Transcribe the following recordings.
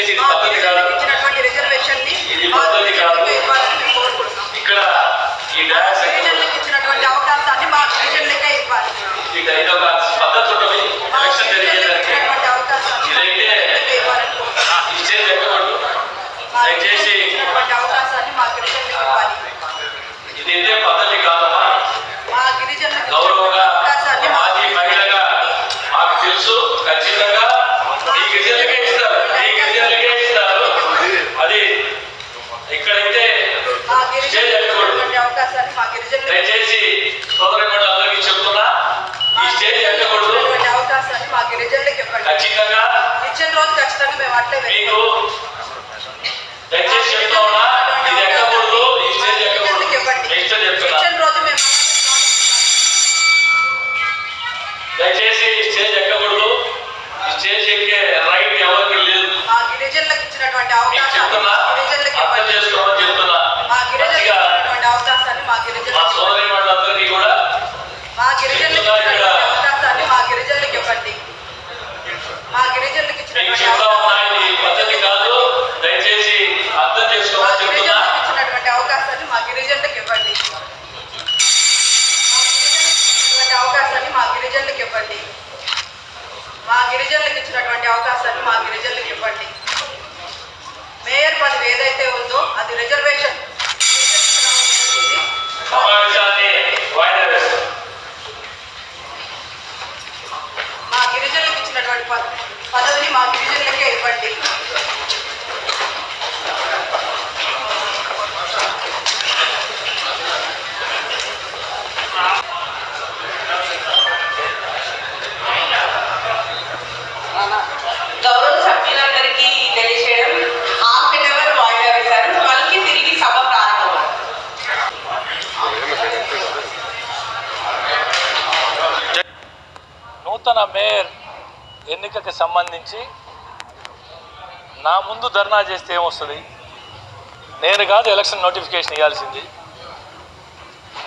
di tapi di dalam అవకాశాన్ని మా గిరిజనులకు ఇవ్వండి. మేయర్ పదవి ఏదైతే ఉందో అది రిజర్వేషన్ మా గిరిజనులకు ఇచ్చినటువంటి పద- పదవిని మా గిరిజనులకే ఇవ్వండి. ఎన్నికకి సంబంధించి నా ముందు ధర్నా చేస్తే ఏమొస్తుంది? నేను కాదు ఎలక్షన్ నోటిఫికేషన్ ఇవ్వాల్సింది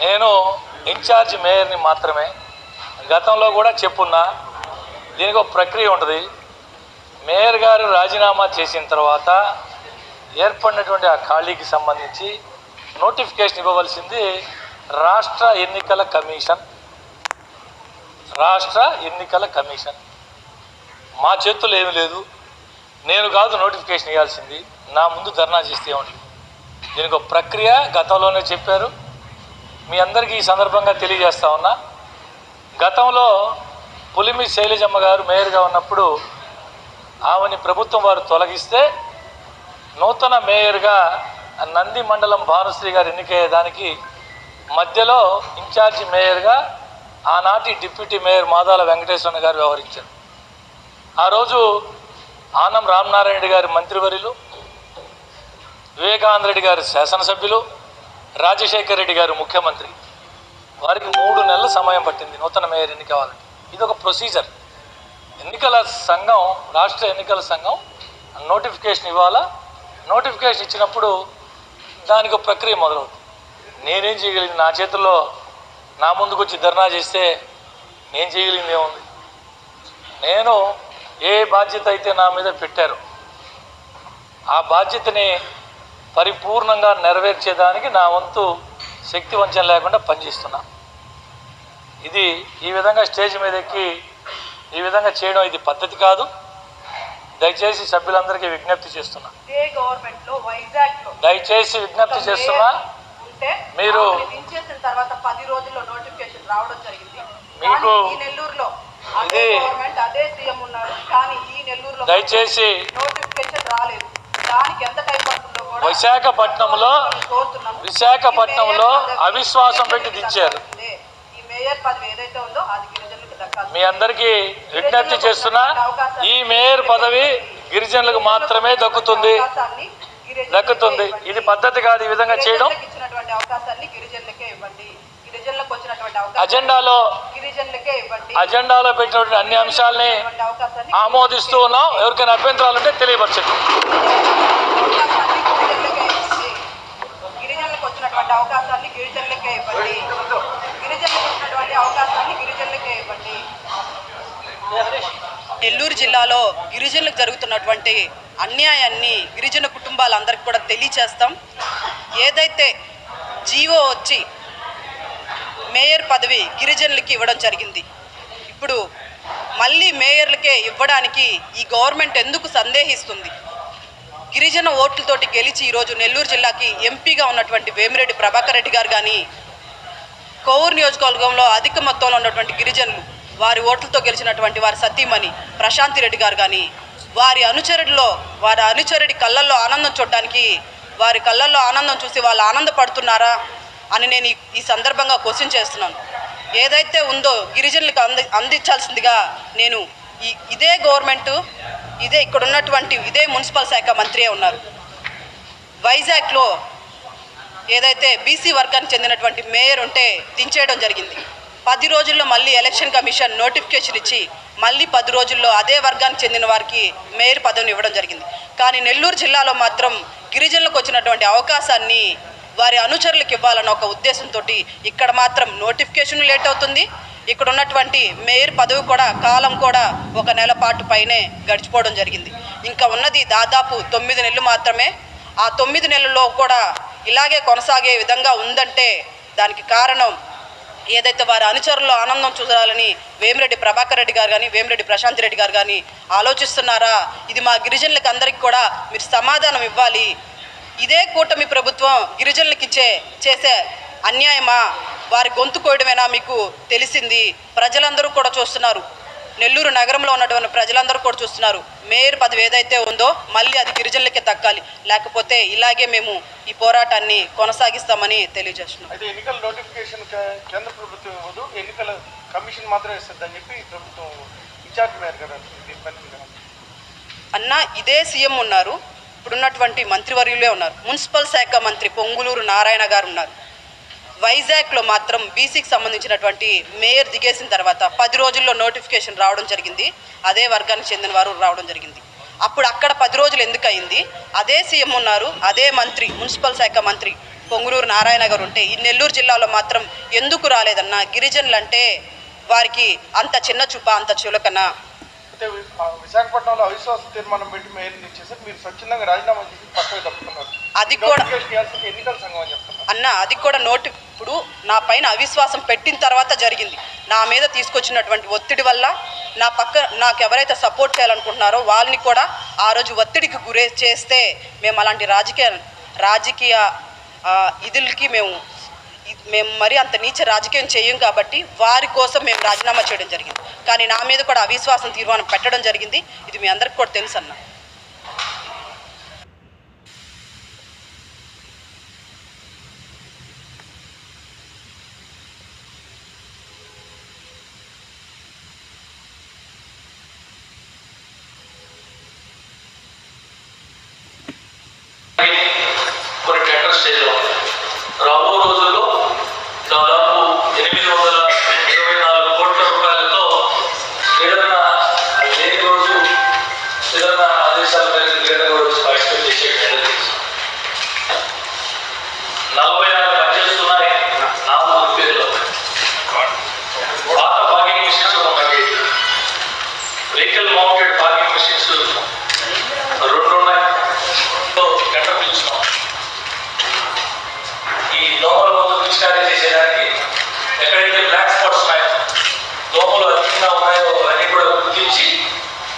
నేను ఇన్ఛార్జ్ మేయర్ని మాత్రమే గతంలో కూడా చెప్పున్నా దీనికి ఒక ప్రక్రియ ఉంటుంది. మేయర్ గారు రాజీనామా చేసిన తర్వాత ఏర్పడినటువంటి ఆ ఖాళీకి సంబంధించి నోటిఫికేషన్ ఇవ్వవలసింది రాష్ట్ర ఎన్నికల కమిషన్. రాష్ట్ర ఎన్నికల కమిషన్. మా చేతుల్లో ఏమి లేదు. నేను కాదు నోటిఫికేషన్ ఇవ్వాల్సింది. నా ముందు ధర్నా చేస్తే ఏమిటి దీనికి ఒక ప్రక్రియ గతంలోనే చెప్పారు. మీ అందరికీ ఈ సందర్భంగా తెలియజేస్తా ఉన్నా. గతంలో పులిమి శైలజమ్మ గారు మేయర్గా ఉన్నప్పుడు ఆమెని ప్రభుత్వం వారు తొలగిస్తే నూతన మేయర్గా నంది మండలం భానుశ్రీ గారు ఎన్నికయ్యేదానికి మధ్యలో ఇన్ఛార్జి మేయర్గా ఆనాటి డిప్యూటీ మేయర్ మాదాల వెంకటేశ్వర గారు వ్యవహరించారు. ఆ రోజు ఆనం రామనారాయణ గారి మంత్రివర్యులు వివేకానంద రెడ్డి గారి శాసనసభ్యులు రాజశేఖర్ రెడ్డి గారు ముఖ్యమంత్రి. వారికి మూడు నెలల సమయం పట్టింది నూతన మేయర్ ఎన్నిక కావాలంటే ఇది ఒక ప్రొసీజర్. ఎన్నికల సంఘం రాష్ట్ర ఎన్నికల సంఘం నోటిఫికేషన్ ఇవ్వాలా? నోటిఫికేషన్ ఇచ్చినప్పుడు దానికి ఒక ప్రక్రియ మొదలవుతుంది. నేనేం చేయగలిగింది నా చేతుల్లో నా ముందుకు వచ్చి ధర్నా చేస్తే నేను చేయగలిగింది ఏముంది? నేను ఏ బాధ్యత అయితే నా మీద పెట్టారో ఆ బాధ్యతని పరిపూర్ణంగా నెరవేర్చేదానికి నా వంతు శక్తి వంచన లేకుండా పనిచేస్తున్నా. ఇది ఈ విధంగా స్టేజ్ మీద ఎక్కి ఈ విధంగా చేయడం ఇది పద్ధతి కాదు. దయచేసి సభ్యులందరికీ విజ్ఞప్తి చేస్తున్నా. దయచేసి విజ్ఞప్తి చేస్తున్నా మీరు- మీకు నెల్లూరులో ఇది- దయచేసి విశాఖపట్నంలో. విశాఖపట్నంలో అవిశ్వాసం పెట్టి దించారు. మీ అందరికీ విజ్ఞప్తి చేస్తున్నా ఈ మేయర్ పదవి గిరిజనులకు మాత్రమే దక్కుతుంది. దక్కుతుంది. ఇది పద్ధతి కాదు ఈ విధంగా చేయడం ఇచ్చినటువంటి అవకాశాన్ని గిరిజనులకే ఇవ్వండి గిరిజనులకు వచ్చినటువంటి అవకాశం అజెండాలో అజెండాలో పెట్టినటువంటి అన్ని అంశాలని ఆమోదిస్తూ ఉన్నాం. ఎవరికైనా అభ్యంతరాలు ఉంటే తెలియపరచండి. అవకాశాన్ని గిరిజనులకే ఇవ్వండి. గిరిజనులకు అవకాశాన్ని గిరిజనులకే ఇవ్వండి. నెల్లూరు జిల్లాలో గిరిజనులకు జరుగుతున్నటువంటి అన్యాయాన్ని గిరిజన కుటుంబాలందరికీ కూడా తెలియచేస్తాం. ఏదైతే జీవో వచ్చి మేయర్ పదవి గిరిజనులకి ఇవ్వడం జరిగింది. ఇప్పుడు మళ్ళీ మేయర్లకే ఇవ్వడానికి ఈ గవర్నమెంట్ ఎందుకు సందేహిస్తుంది? గిరిజన ఓట్లతోటి గెలిచి ఈరోజు నెల్లూరు జిల్లాకి ఎంపీగా ఉన్నటువంటి వేమిరెడ్డి ప్రభాకర్ రెడ్డి గారు కానీ కోవూరు నియోజకవర్గంలో అధిక మొత్తంలో ఉన్నటువంటి గిరిజనులు వారి ఓట్లతో గెలిచినటువంటి వారి సతీమణి ప్రశాంతి రెడ్డి గారు కానీ వారి అనుచరుడిలో వారి అనుచరుడి కళ్ళల్లో ఆనందం చూడడానికి వారి కళ్ళల్లో ఆనందం చూసి వాళ్ళు ఆనందపడుతున్నారా? అని నేను ఈ- సందర్భంగా క్వశ్చన్ చేస్తున్నాను. ఏదైతే ఉందో గిరిజనులకు అంది అందించాల్సిందిగా నేను ఈ ఇదే గవర్నమెంట్ ఇదే ఇక్కడ ఉన్నటువంటి ఇదే మున్సిపల్ శాఖ మంత్రియే ఉన్నారు. వైజాగ్లో ఏదైతే బీసీ వర్గానికి చెందినటువంటి మేయర్ ఉంటే దించేయడం జరిగింది. పది రోజుల్లో మళ్ళీ ఎలక్షన్ కమిషన్ నోటిఫికేషన్ ఇచ్చి మళ్ళీ పది రోజుల్లో అదే వర్గానికి చెందిన వారికి మేయర్ పదవిని ఇవ్వడం జరిగింది. కానీ నెల్లూరు జిల్లాలో మాత్రం గిరిజనులకు వచ్చినటువంటి అవకాశాన్ని వారి అనుచరులకు ఇవ్వాలన్న ఒక ఉద్దేశంతో ఇక్కడ మాత్రం నోటిఫికేషన్ లేట్ అవుతుంది. ఇక్కడ ఉన్నటువంటి మేయర్ పదవి కూడా కాలం కూడా ఒక నెల పాటు పైనే గడిచిపోవడం జరిగింది. ఇంకా ఉన్నది దాదాపు తొమ్మిది నెలలు మాత్రమే. ఆ తొమ్మిది నెలల్లో కూడా ఇలాగే కొనసాగే విధంగా ఉందంటే దానికి కారణం ఏదైతే వారి అనుచరుల్లో ఆనందం చూడాలని వేమిరెడ్డి ప్రభాకర్ రెడ్డి గారు కానీ వేమిరెడ్డి ప్రశాంత్ రెడ్డి గారు కానీ ఆలోచిస్తున్నారా? ఇది మా గిరిజనులకు అందరికీ కూడా మీరు సమాధానం ఇవ్వాలి. ఇదే కూటమి ప్రభుత్వం గిరిజనులకు ఇచ్చే చేసే అన్యాయమా? వారి గొంతు కోయడమేనా మీకు తెలిసింది? ప్రజలందరూ కూడా చూస్తున్నారు. నెల్లూరు నగరంలో ఉన్నటువంటి ప్రజలందరూ కూడా చూస్తున్నారు. మేయర్ పదవి ఏదైతే ఉందో మళ్ళీ అది గిరిజనులకే దక్కాలి. లేకపోతే ఇలాగే మేము ఈ పోరాటాన్ని కొనసాగిస్తామని తెలియజేస్తున్నాం. అయితే ఎన్నికల నోటిఫికేషన్ కేంద్ర ప్రభుత్వం ఇవ్వదు. ఎన్నికల కమిషన్ మాత్రమే ఇస్తుందని చెప్పి ప్రభుత్వం ఇన్ఛార్జ్ మేయర్ గారు? అన్న ఇదే సీఎం ఉన్నారు. ఇప్పుడున్నటువంటి మంత్రివర్యులే ఉన్నారు. మున్సిపల్ శాఖ మంత్రి పొంగులూరు నారాయణ గారు ఉన్నారు. వైజాగ్లో మాత్రం బీసీకి సంబంధించినటువంటి మేయర్ దిగేసిన తర్వాత పది రోజుల్లో నోటిఫికేషన్ రావడం జరిగింది. అదే వర్గానికి చెందిన వారు రావడం జరిగింది. అప్పుడు అక్కడ పది రోజులు ఎందుకు అయింది అదే సీఎం ఉన్నారు అదే మంత్రి మున్సిపల్ శాఖ మంత్రి పొంగులూరు నారాయణ గారు ఉంటే ఈ నెల్లూరు జిల్లాలో మాత్రం ఎందుకు రాలేదన్నా? గిరిజనులు అంటే వారికి అంత చిన్న చూప అంత చులకన విశాఖపట్నంలో అవిశ్వాస తీర్మానం పెట్టి మేయర్ని ఇచ్చేసి మీరు స్వచ్ఛందంగా రాజీనామా చేసి పక్కకు తప్పుతున్నారు. అది కూడా ఎన్నికల సంఘం అని చెప్తున్నారు. అన్న అది కూడా నోటి ఇప్పుడు నా పైన అవిశ్వాసం పెట్టిన తర్వాత జరిగింది. నా మీద తీసుకొచ్చినటువంటి ఒత్తిడి వల్ల నా పక్క నాకు ఎవరైతే సపోర్ట్ చేయాలనుకుంటున్నారో వాళ్ళని కూడా ఆ రోజు ఒత్తిడికి గురే చేస్తే మేము అలాంటి రాజకీయ రాజకీయ ఇదులకి మేము మేము మరి అంత నీచ రాజకీయం చేయం కాబట్టి వారి కోసం మేము రాజీనామా చేయడం జరిగింది. కానీ నా మీద కూడా అవిశ్వాసం తీర్మానం పెట్టడం జరిగింది. ఇది మీ అందరికి కూడా తెలుసు అన్నా.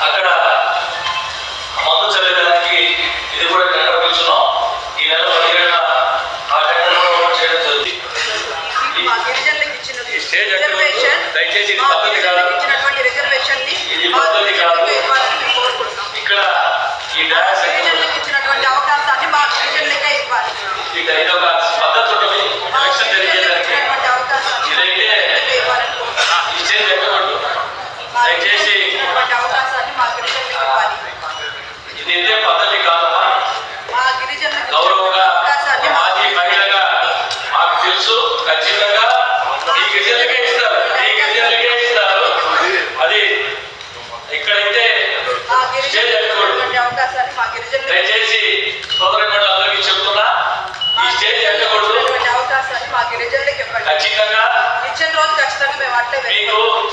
అక్కడ మందు చల్లేదానికి ఇది కూడా టెండర్ పిలుచున్నాం. ఈ నెల పదిహేడున ఆ టెండర్ కూడా చేయడం జరుగుతుంది. స్టేజ్ దయచేసి ఇది పద్ధతి కాదు. ఇది పద్ధతి కాదు. ఇక్కడ ఈ ఇక ఇది ఒక పద్ధతి ఉంటుంది. అవకాశాన్ని మా గిరిజనులకు దయచేసి సోదరులందరికీ చెప్తున్నా ఈ స్టేజ్ గిరిజనులకు ఎక్కకూడదు. అవకాశాన్ని మా గిరిజనులకు ఇవ్వండి. ఖచ్చితంగా ఇచ్చిన రోజు ఖచ్చితంగా మేము అట్లే మీకు వెళ్తాం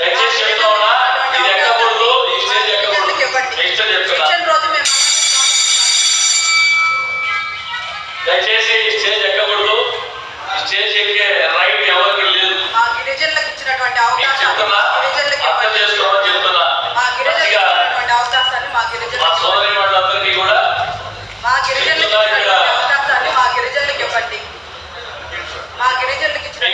దయచేసి చెప్తా ఉన్నా ఇది ఎక్కకూడదు ఈ స్టేజ్ ఎక్కకూడదు. నెక్స్ట్ చెప్తున్నా. ఇచ్చిన రోజు మేము దయచేసి స్టేజ్ ఎక్కకూడదు స్టేజ్ ఎక్కే రైట్ ఎవరికి లేదు. మా గిరి గిరిజనులకు ఇచ్చినటువంటి మీకు అవకాశాన్ని చెప్తున్నా మా సోదరి వాళ్ళందరికీ ఇవ్వండి. మా గిరిజనులకు ఇచ్చిన